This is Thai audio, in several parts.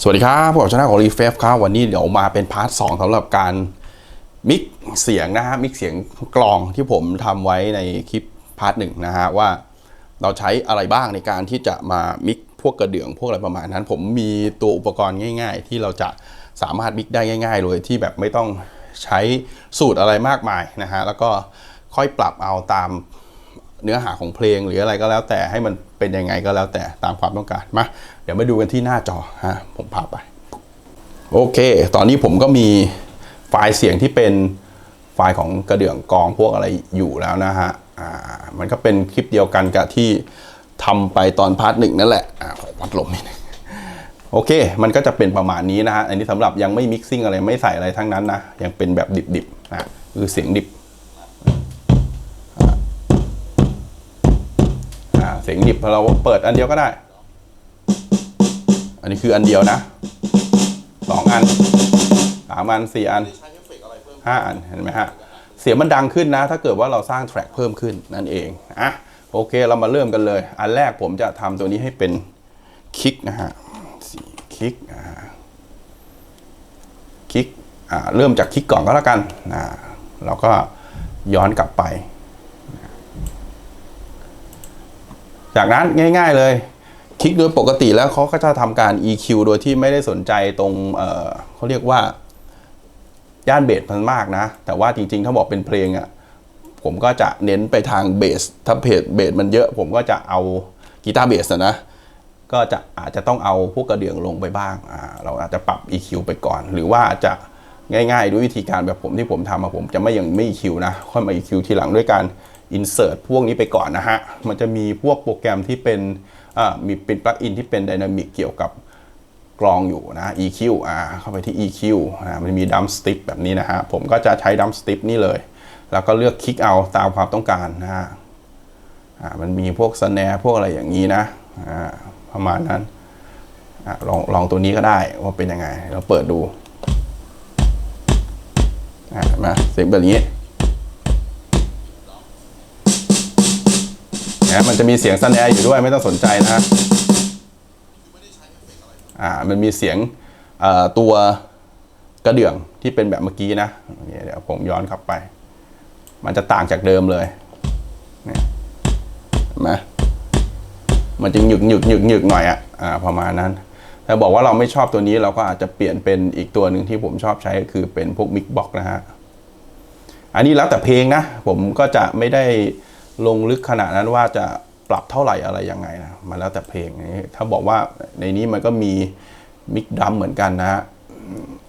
สวัสดีครับผมชนะของรีเฟฟครับวันนี้เดี๋ยวมาเป็นพาร์ทสองสำหรับการมิกเสียงนะฮะมิกเสียงกลองที่ผมทำไว้ในคลิปพาร์ทหนึ่งนะฮะว่าเราใช้อะไรบ้างในการที่จะมามิกพวกกระเดื่องพวกอะไรประมาณนั้น ผมมีตัวอุปกรณ์ง่าย ๆ ที่เราจะสามารถมิกได้ง่าย ๆ เลยที่แบบไม่ต้องใช้สูตรอะไรมากมายนะฮะแล้วก็ค่อยปรับเอาตาม เนื้อหาของเพลงหรืออะไรก็แล้วแต่ให้มันเป็นยังไงก็แล้วแต่ตามความต้องการมาเดี๋ยวมาดูกันที่หน้าจอฮะผมพาไปโอเค ตอนนี้ผมก็มีไฟล์เสียงที่เป็นไฟล์ของกระเดื่องกองพวกอะไรอยู่แล้วนะฮะอ่ามันก็เป็นคลิปเดียวกันกับที่ทำไปตอนพาร์ทหนึ่งนั่นแหละอ่าขอพัดลมนิดนึงโอเค มันก็จะเป็นประมาณนี้นะฮะ อันนี้สำหรับยังไม่มิกซิ่งอะไรไม่ใส่อะไรทั้งนั้นนะ ยังเป็นแบบดิบๆนะคือเสียงดิบ เสียงดิบเราเปิดอันเดียวก็ได้ อันนี้คืออันเดียวนะสองอันสามอันสี่อันห้าอันเห็นไหมฮะเสียงมันดังขึ้นนะ ถ้าเกิดว่าเราสร้างแทร็กเพิ่มขึ้นนั่นเองอะโอเคเรามาเริ่มกันเลย อันแรกผมจะทำตัวนี้ให้เป็นคิกนะฮะสี่คิกอ่าคิกอ่าเริ่มจากคิกก่อนก็แล้วกันอ่าเราก็ย้อนกลับไป จากนั้นง่าย ๆเลยคลิกโดยปกติแล้วเขาก็จะทำการ EQ โดยที่ไม่ได้สนใจตรงเเขาเรียกว่าย่านเบสมันมากนะ แต่ว่าจริงๆ ถ้าบอกเป็นเพลงอะ่ะผมก็จะเน้นไปทางเบสถ้าเพจเบสมันเยอะ ผมก็จะเอากีตาร์เบสอะนะ ก็จะอาจจะต้องเอาพวกกระเดื่องลงไปบ้างาเราอาจจะปรับ EQ ไปก่อน หรือว่าจะง่ายๆ ด้วยวิธีการแบบผมที่ผมทำมาผมจะไม่ยังไม่ EQ นะ ค่อยมา EQ ทีหลังด้วยการ insert พวกนี้ไปก่อนนะฮะ มันจะมีพวกโปรแกรมที่เป็นมีเป็นปลั๊กอินที่เป็น Dynamic เกี่ยวกับกรองอยู่นะ EQ อ่าเข้าไปที่ EQ อ่ามันมี Dump Stick แบบนี้นะฮะ ผมก็จะใช้ Dump Stick นี่เลย แล้วก็เลือกคลิกเอาตามความต้องการนะฮะอ่ามันมีพวกสแนร์พวกอะไรอย่างนี้นะอ่าประมาณนั้นอ่าลองลองตัวนี้ก็ได้ว่าเป็นยังไง เราเปิดดูอ่ามาเสียงแบบนี้ นะมันจะมีเสียงสแนร์อยู่ด้วยไม่ต้องสนใจนะฮะอ่ามันมีเสียงตัวกระเดื่องที่เป็นแบบเมื่อกี้นะเนี่ยเดี๋ยวผมย้อนกลับไป มันจะต่างจากเดิมเลยเห็นไหมมันจะหยึกหยึกหยึกหยึกหน่อยอะ่ะอ่าประมาณนั้นแต่บอกว่าเราไม่ชอบตัวนี้เราก็อาจจะเปลี่ยนเป็นอีกตัวหนึ่งที่ผมชอบใช้ก็คือเป็นพวกมิกบ็อกนะฮะอันนี้แล้วแต่เพลงนะ ผมก็จะไม่ได้ ลงลึกขนาดนั้นว่าจะปรับเท่าไหร่อะไรยังไงนะมันแล้วแต่เพลงนี้ถ้าบอกว่าในนี้มันก็มีมิกดัมเหมือนกันนะฮะ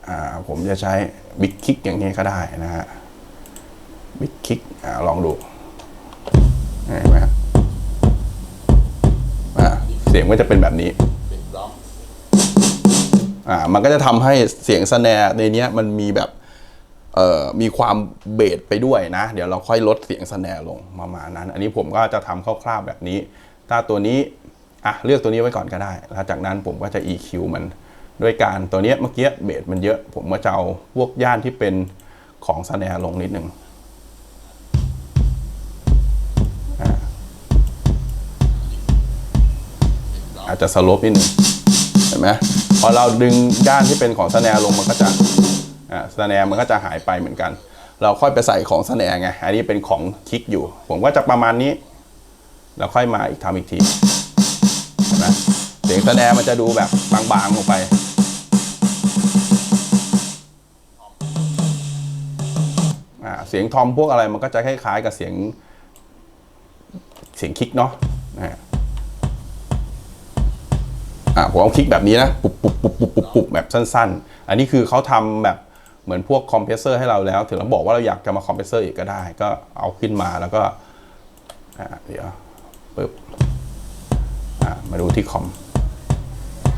อ่าผมจะใช้บิ๊กคิกอย่างนี้ก็ได้นะฮะบิ๊กคิกอ่าลองดูเห็นไหมฮะอ่าเสียงก็จะเป็นแบบนี้อ่ามันก็จะทำให้เสียงสแนร์ในเนี้ยมันมีแบบเอ่อ มีความเบสไปด้วยนะ เดี๋ยวเราค่อยลดเสียงสแนร์ลงประมาณนั้น อันนี้ผมก็จะทำคร่าวๆแบบนี้ ถ้าตัวนี้อะเลือกตัวนี้ไว้ก่อนก็ได้ แล้วจากนั้นผมก็จะ EQ มันด้วยการตัวนี้เมื่อกี้เบสมันเยอะ ผมก็จะเอาพวกย่านที่เป็นของสแนร์ลงนิดนึงอาจจะสลปนิดนึงเห็นไหมพอเราดึงด้านที่เป็นของสแนร์ลงมันก็จะ อ่าสแนร์มันก็จะหายไปเหมือนกัน เราค่อยไปใส่ของสแนร์ไงอันนี้เป็นของคลิกอยู่ ผมก็จะประมาณนี้ แล้วค่อยมาอีกทำอีกทีเห็นไหมเสียงสแนร์มันจะดูแบบบางๆลงไปเสียงทอมพวกอะไรมันก็จะคล้ายๆกับเสียงเสียงคลิกเนาะนะฮะอะผมเอาคลิกแบบนี้นะปุบปุบปุบปุบปุบปุบแบบสั้น ๆ อันนี้คือเขาทำแบบ เหมือนพวกคอมเพรสเซอร์ให้เราแล้ว ถึงเราบอกว่าเราอยากจะมาคอมเพรสเซอร์อีกก็ได้ ก็เอาขึ้นมาแล้วก็เดี๋ยวปึ๊บมาดูที่คอม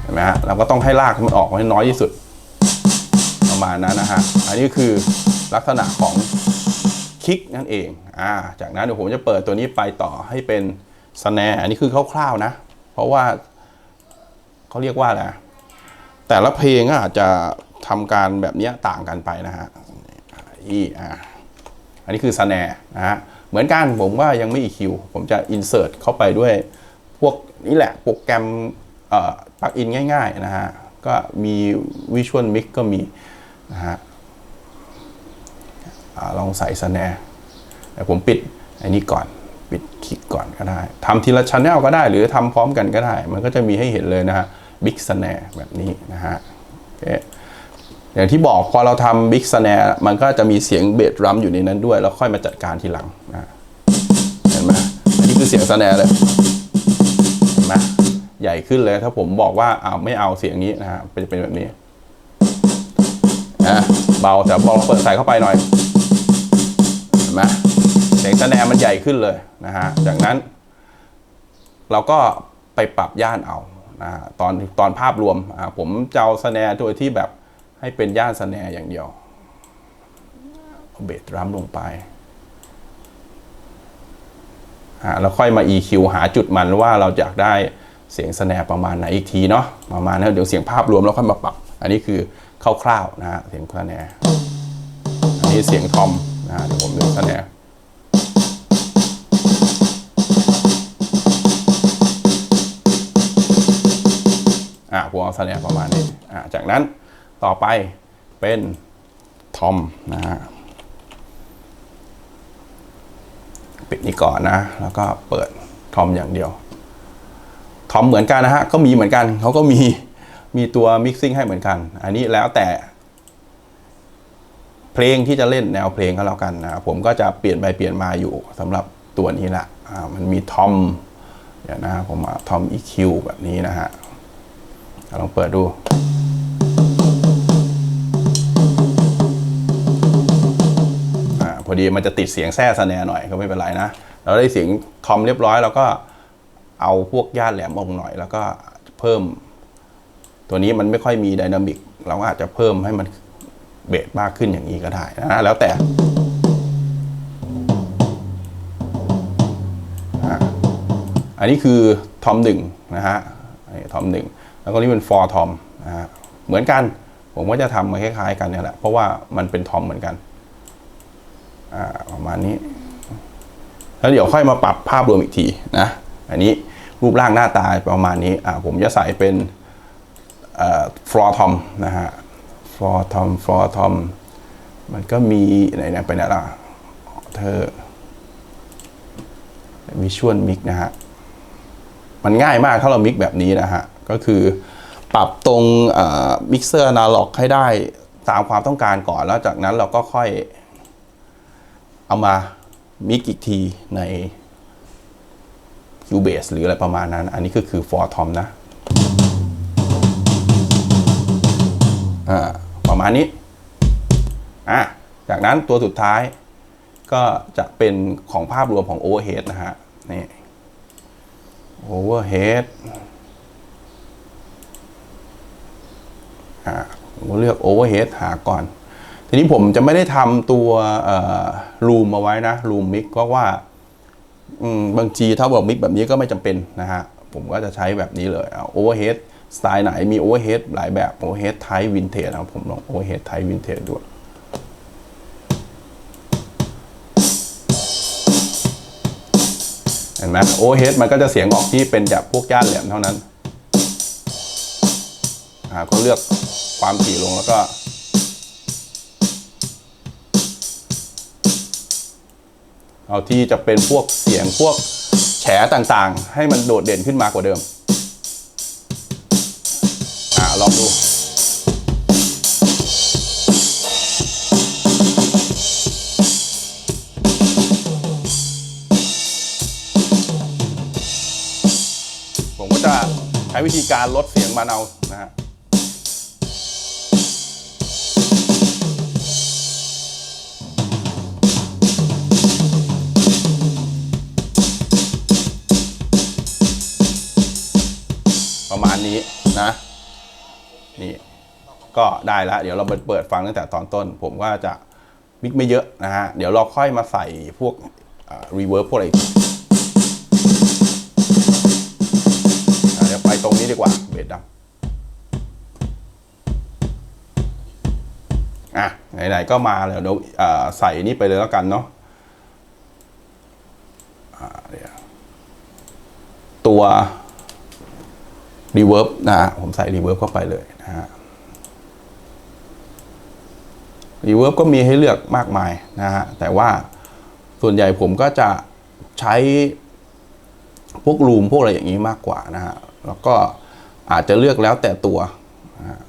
เห็นไหมฮะเราก็ต้องให้ลากมันออกให้น้อยที่สุด ประมาณนั้นนะฮะ อันนี้คือลักษณะของคลิกนั่นเองอ่าจากนั้นเดี๋ยวผมจะเปิดตัวนี้ไปต่อให้เป็นสแนร์อันนี้คือคร่าวๆนะ เพราะว่าเขาเรียกว่าอะไรแต่ละเพลงอาจจะ ทำการแบบนี้ต่างกันไปนะฮะอีอ่าอันนี้คือสแนร์นะฮะเหมือนกันผมว่ายังไม่ EQ ผมจะ insert เข้าไปด้วย พวกนี่แหละโปรแกรมปลั๊กอินง่าย ๆ นะฮะ ก็มีวิชวลมิกก็มีนะฮะลองใส่สแนร์แต่ผมปิดอันนี้ก่อนปิดคลิกก่อนก็ได้ทำทีละชั้นแนลก็ได้ หรือทำพร้อมกันก็ได้ มันก็จะมีให้เห็นเลยนะฮะบิ๊กสแนร์แบบนี้นะฮะโอเค อย่างที่บอกพอเราทำบิ๊กสแนร์มันก็จะมีเสียงเบสรัมอยู่ในนั้นด้วย แล้วค่อยมาจัดการทีหลังเห็นไหมอันนี้คือเสียงสแนร์เลยเห็นไหมใหญ่ขึ้นเลยถ้าผมบอกว่าเอาไม่เอาเสียงนี้นะฮะเป็นเป็นแบบนี้นะเบาแต่พอเราเปิดใส่เข้าไปหน่อยเห็นไหมเสียงสแนร์มันใหญ่ขึ้นเลยนะฮะจากนั้น เราก็ไปปรับย่านเอานะตอนตอนภาพรวมผมจะเอาสแนร์โดยที่แบบ ให้เป็นย่านสแนร์อย่างเดียวเอาเบสดรัมลงไปแล้วค่อยมา EQ หาจุดมันว่าเราอยากได้เสียงสแนร์ประมาณไหนอีกทีเนาะประมาณนั้นเดี๋ยวเสียงภาพรวมเราค่อยมาปรับ อันนี้คือคร่าวๆนะฮะเสียงสแนร์อันนี้เสียงทอมนะฮะเดี๋ยวผมดูสแนร์อ่าผมเอาสแนร์ประมาณนี้อ่าจากนั้น ต่อไปเป็นทอมนะฮะปิดนี้ก่อนนะ แล้วก็เปิดทอมอย่างเดียว ทอมเหมือนกันนะฮะ ก็มีเหมือนกัน เขาก็มีมีตัวมิกซิ่งให้เหมือนกัน อันนี้แล้วแต่ เพลงที่จะเล่นแนวเพลงก็แล้วกันนะผมก็จะเปลี่ยนไปเปลี่ยนมาอยู่สำหรับตัวนี้แหละมันมีทอมเดี๋ยวนะผมเอาทอม EQ แบบนี้นะฮะลองเปิดดู พอดีมันจะติดเสียงแทร่สแนหน่อยก็ไม่เป็นไรนะเราได้เสียงทอมเรียบร้อยแล้วก็เอาพวกย่านแหลมลงหน่อย แล้วก็เพิ่ม ตัวนี้มันไม่ค่อยมีไดนามิกเราก็อาจจะเพิ่มให้มันเบสมากขึ้นอย่างนี้ก็ได้นะแล้วแต่อันนี้คือทอมหนึ่งนะฮะทอมหนึ่งแล้วก็นี่เป็นฟอร์ทอมนะฮะเหมือนกัน ผมก็จะทำมาคล้ายๆกันเนี่ยแหละเพราะว่ามันเป็นทอมเหมือนกัน ประมาณนี้ แล้วเดี๋ยวค่อยมาปรับภาพรวมอีกทีนะ อันนี้รูปร่างหน้าตาประมาณนี้ผมจะใส่เป็นฟลอทอมนะฮะฟลอทอมฟลอทอมมันก็มีไหนๆไปไหนล่ะเธอวิชวลมิกนะฮะ มันง่ายมากถ้าเรามิกแบบนี้นะฮะ ก็คือปรับตรงมิกเซอร์อนาล็อกให้ได้ตามความต้องการก่อนแล้วจากนั้นเราก็ค่อย เอามามิกอีกทีใน Cubase หรืออะไรประมาณนั้น อันนี้ก็คือ for tom นะอ่าประมาณนี้ อะ จากนั้นตัวสุดท้ายก็จะเป็นของภาพรวมของ overhead นะฮะ นี่ overhead อ่าผมเลือก overhead หาก่อน ทีนี้ผมจะไม่ได้ทำตัวรูมเอาไว้นะรูมมิกเพราะว่าบางทีถ้าบอกมิกแบบนี้ก็ไม่จำเป็นนะฮะ ผมก็จะใช้แบบนี้เลยเอาโอเวอร์เฮดสไตล์ไหนมีโอเวอร์เฮดหลายแบบโอเวอร์เฮดไทป์วินเทจนะผมลองโอเวอร์เฮดไทป์วินเทจดูเห็นไหมโอเวอร์เฮดมันก็จะเสียงออกที่เป็นแบบพวกย่านแหลมเท่านั้นอ่าก็เลือกความถี่ลงแล้วก็ เอาที่จะเป็นพวกเสียงพวกแฉต่างๆ ให้มันโดดเด่นขึ้นมากว่าเดิม อ่าลองดูผมก็จะใช้วิธีการลดเสียงมันเอานะฮะ นะ นี่ก็ได้แล้วเดี๋ยวเราเปิดฟังตั้งแต่ตอนต้น ผมก็จะมิกไม่เยอะนะฮะ เดี๋ยวเราค่อยมาใส่พวกรีเวิร์บพวกอะไรอีกอะเดี๋ยวไปตรงนี้ดีกว่าเบสดำอะไหนๆก็มาแล้วเดี๋ยวอ่าใส่นี่ไปเลยแล้วกันเนาะตัว รีเวิร์บนะฮะผมใส่รีเวิร์บเข้าไปเลยนะฮะรีเวิร์บก็มีให้เลือกมากมายนะฮะแต่ว่าส่วนใหญ่ผมก็จะใช้พวกรูมพวกอะไรอย่างนี้มากกว่านะฮะแล้วก็อาจจะเลือกแล้วแต่ตัวนะ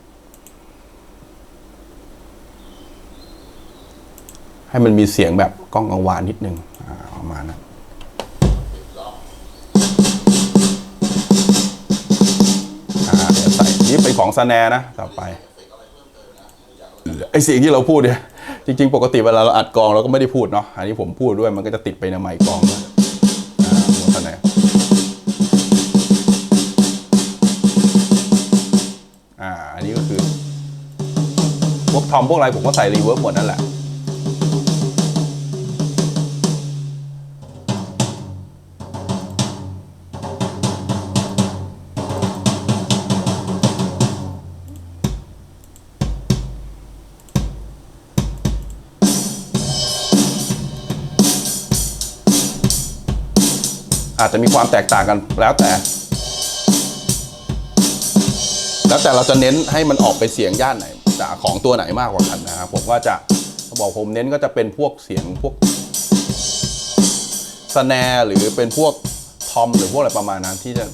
ให้มันมีเสียงแบบกล้องกังวานนิดนึงอ่าประมาณนั้น นี่เป็นของสแนนะต่อไปไอเสียงที่เราพูดเนี่ยจริง ๆ ปกติเวลาเราอัดกองเราก็ไม่ได้พูดเนาะอันนี้ผมพูดด้วยมันก็จะติดไปในไมค์กองด้วยอ่าหัวสแนอ่าอันนี้ก็คือพวกทอมพวกอะไรผมก็ใส่รีเวิร์บหมดนั่นแหละ อาจจะมีความแตกต่างกันแล้วแต่ แล้วแต่เราจะเน้นให้มันออกไปเสียงย่านไหนจากของตัวไหนมากกว่ากันนะครับผมก็จะบอกผมเน้นก็จะเป็นพวกเสียงพวกสแนร์หรือเป็นพวกทอมหรือพวกอะไรประมาณนั้นที่จะ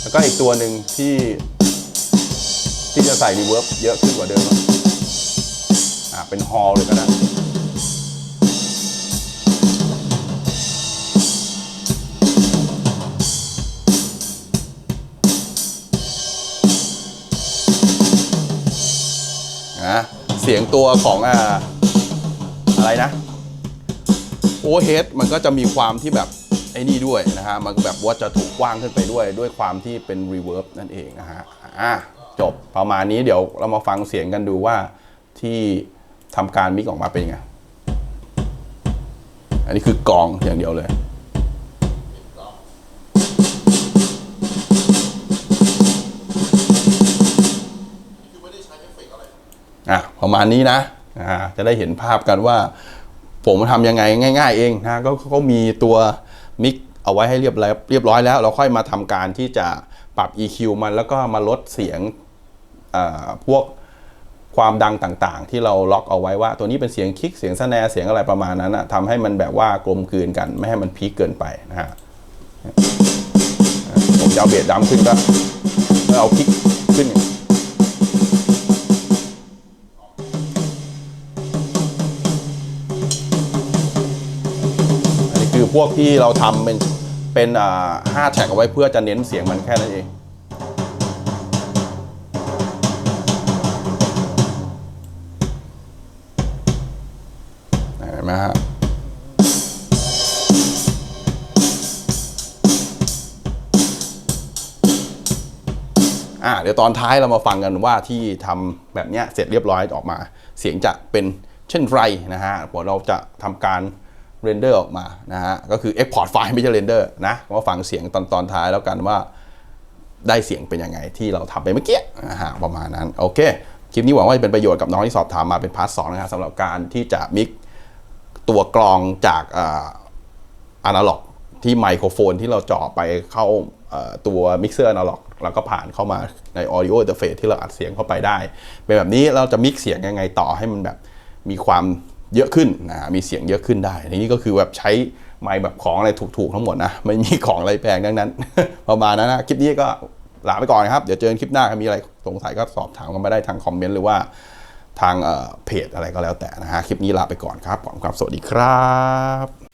แล้วก็อีกตัวหนึ่งที่ ที่จะใส่รีเวิร์บเยอะขึ้นกว่าเดิมอะอ่าเป็นฮอลเลยก็ได้ เสียงตัวของอ่าอะไรนะโอเฮดมันก็จะมีความที่แบบไอ้นี่ด้วยนะฮะ มันแบบว่าจะถูกกว้างขึ้นไปด้วย ด้วยความที่เป็นรีเวิร์บนั่นเองนะฮะอะจบประมาณนี้เดี๋ยวเรามาฟังเสียงกันดูว่าที่ทำการมิกออกมาเป็นไง อันนี้คือกองอย่างเดียวเลย อะประมาณนี้นะอ่าจะได้เห็นภาพกันว่า ผมทำยังไงง่าย ๆ เองนะก็เขามีตัวมิกเอาไว้ให้เรียบร้อยเรียบร้อยแล้ว เราค่อยมาทำการที่จะปรับ EQ มันแล้วก็มาลดเสียงอ่าพวกความดังต่างๆ ที่เราล็อกเอาไว้ว่า ตัวนี้เป็นเสียงคลิกเสียงสแนเสียงอะไรประมาณนั้นนะทำให้มันแบบว่ากลมกลืนกัน ไม่ให้มันพีคเกินไปนะฮะผมจะเอาเบสดัมขึ้นก็เอาคลิกขึ้น วกที่เราทำเป็นเป็นอ่าห้าแท็กเอาไว้เพื่อจะเน้นเสียงมันแค่นั้นเอง เห็นไหมฮะอ่าเดี๋ยวตอนท้ายเรามาฟังกันว่าที่ทำแบบเนี้ยเสร็จเรียบร้อยออกมา เสียงจะเป็นเช่นไรนะฮะเดี๋ยวเราจะทำการ เรนเดอร์ออกมานะฮะก็คือ Export ไฟล์ไม่ใช่เรนเดอร์นะมาฟังเสียงตอนตอนท้ายแล้วกันว่าได้เสียงเป็นยังไงที่เราทำไปเมื่อกี้นะฮะประมาณนั้นโอเคคลิปนี้หวังว่าจะเป็นประโยชน์กับน้องที่สอบถามมาเป็นพาร์ทสองนะครับสำหรับการที่จะมิกตัวกรองจากอะนาล็อกที่ไมโครโฟนที่เราจาะไปเข้าตัวมิกเซอร์อะนาล็อกแล้วก็ผ่านเข้ามาใน Audio Interface ที่เราอัดเสียงเข้าไปได้ เป็นแบบนี้เราจะมิกเสียงยังไงต่อให้มันแบบมีความ เยอะขึ้นนะมีเสียงเยอะขึ้นได้ในนี้ก็คือแบบใช้ไมค์แบบของอะไรถูกๆทั้งหมดนะไม่มีของอะไรแพงดังนั้นประมาณนั้นนะคลิปนี้ก็ลาไปก่อนนะครับ เดี๋ยวเจอกันคลิปหน้าถ้ามีอะไรสงสัยก็สอบถามกันมาได้ทางคอมเมนต์หรือว่าทางเเพจอะไรก็แล้วแต่นะฮะคลิปนี้ลาไปก่อนครับขอบคุณครับสวัสดีครับ